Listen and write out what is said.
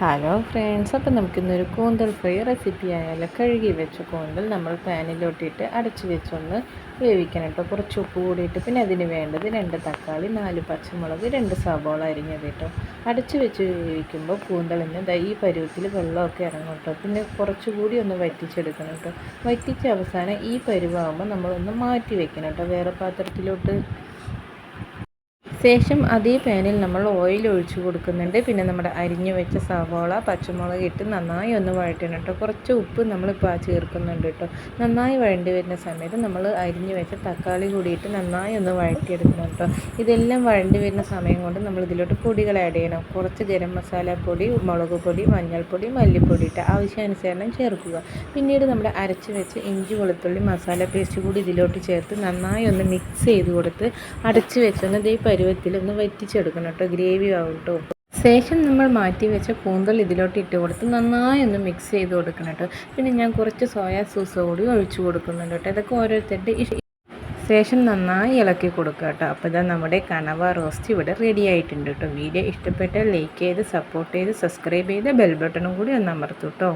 Hello friends അപ്പം നമുക്കിന്നൊരു കൂന്തൽ ഫ്രൈ റെസിപ്പി ആയാലും? കഴുകി വെച്ച കൂന്തൽ നമ്മൾ പാനിലോട്ടിട്ട് അടച്ച് വെച്ചൊന്ന് വേവിക്കണം കേട്ടോ. കുറച്ച് ഉപ്പ് കൂടിയിട്ട്. പിന്നെ അതിന് വേണ്ടത് രണ്ട് തക്കാളി നാല് പച്ചമുളക് രണ്ട് സവോള അരിഞ്ഞത് കേട്ടോ. അടച്ച് വെച്ച് വേവിക്കുമ്പോൾ കൂന്തളിന് ഈ പരുവത്തിൽ വെള്ളമൊക്കെ ഇറങ്ങും കേട്ടോ. പിന്നെ കുറച്ചുകൂടി ഒന്ന് വറ്റിച്ചെടുക്കണം കേട്ടോ. വറ്റിച്ച അവസാനം ഈ പരുവാകുമ്പോൾ നമ്മളൊന്ന് മാറ്റി വെക്കണം കേട്ടോ. വേറെ പാത്രത്തിലോട്ട് ശേഷം അതേ പാനിൽ നമ്മൾ ഓയിൽ ഒഴിച്ചു കൊടുക്കുന്നുണ്ട്. പിന്നെ നമ്മുടെ അരിഞ്ഞു വെച്ച സവോള പച്ചമുളക് ഇട്ട് നന്നായി ഒന്ന് വഴറ്റണം കേട്ടോ കുറച്ച് ഉപ്പ് നമ്മളിപ്പോൾ ചേർക്കുന്നുണ്ട് കേട്ടോ നന്നായി വഴണ്ടി വരുന്ന സമയത്ത് നമ്മൾ അരിഞ്ഞു വെച്ച തക്കാളി കൂടിയിട്ട് നന്നായി ഒന്ന് വഴറ്റിയെടുക്കണം കേട്ടോ ഇതെല്ലാം വഴണ്ടി വരുന്ന സമയം കൊണ്ട് നമ്മൾ ഇതിലോട്ട് പൊടികൾ ആഡ് ചെയ്യണം. കുറച്ച് ഗരം മസാല പൊടി മുളക് പൊടി മഞ്ഞൾപ്പൊടി മല്ലിപ്പൊടി ഇട്ട് ആവശ്യാനുസരണം ചേർക്കുക. പിന്നീട് നമ്മുടെ അരച്ച് വെച്ച് ഇഞ്ചി വെളുത്തുള്ളി മസാല പേസ്റ്റ് കൂടി ഇതിലോട്ട് ചേർത്ത് നന്നായി ഒന്ന് മിക്സ് ചെയ്ത് കൊടുത്ത് അടച്ച് വെച്ചൊന്ന് ഇതേ പരുവ ഒന്ന് വറ്റിച്ചെടുക്കണം കേട്ടോ ഗ്രേവി ആവും കേട്ടോ. ശേഷം നമ്മൾ മാറ്റി വെച്ച കൂന്തൽ ഇതിലോട്ട് ഇട്ട് കൊടുത്ത് നന്നായി ഒന്ന് മിക്സ് ചെയ്ത് കൊടുക്കണം കേട്ടോ. പിന്നെ ഞാൻ കുറച്ച് സോയാ സോസ് കൂടി ഒഴിച്ചു കൊടുക്കുന്നുണ്ട് കേട്ടോ. ഇതൊക്കെ ഓരോരുത്തരുടെ ശേഷം നന്നായി ഇളക്കി കൊടുക്കുക കേട്ടോ. അപ്പോൾ ഇതാ നമ്മുടെ കണവ റോസ്റ്റ് ഇവിടെ റെഡി ആയിട്ടുണ്ട് കേട്ടോ. വീഡിയോ ഇഷ്ടപ്പെട്ടാൽ ലൈക്ക് ചെയ്ത് സപ്പോർട്ട് ചെയ്ത് സബ്സ്ക്രൈബ് ചെയ്ത് ബെൽ ബട്ടണും കൂടി ഒന്ന് അമർത്തും കേട്ടോ.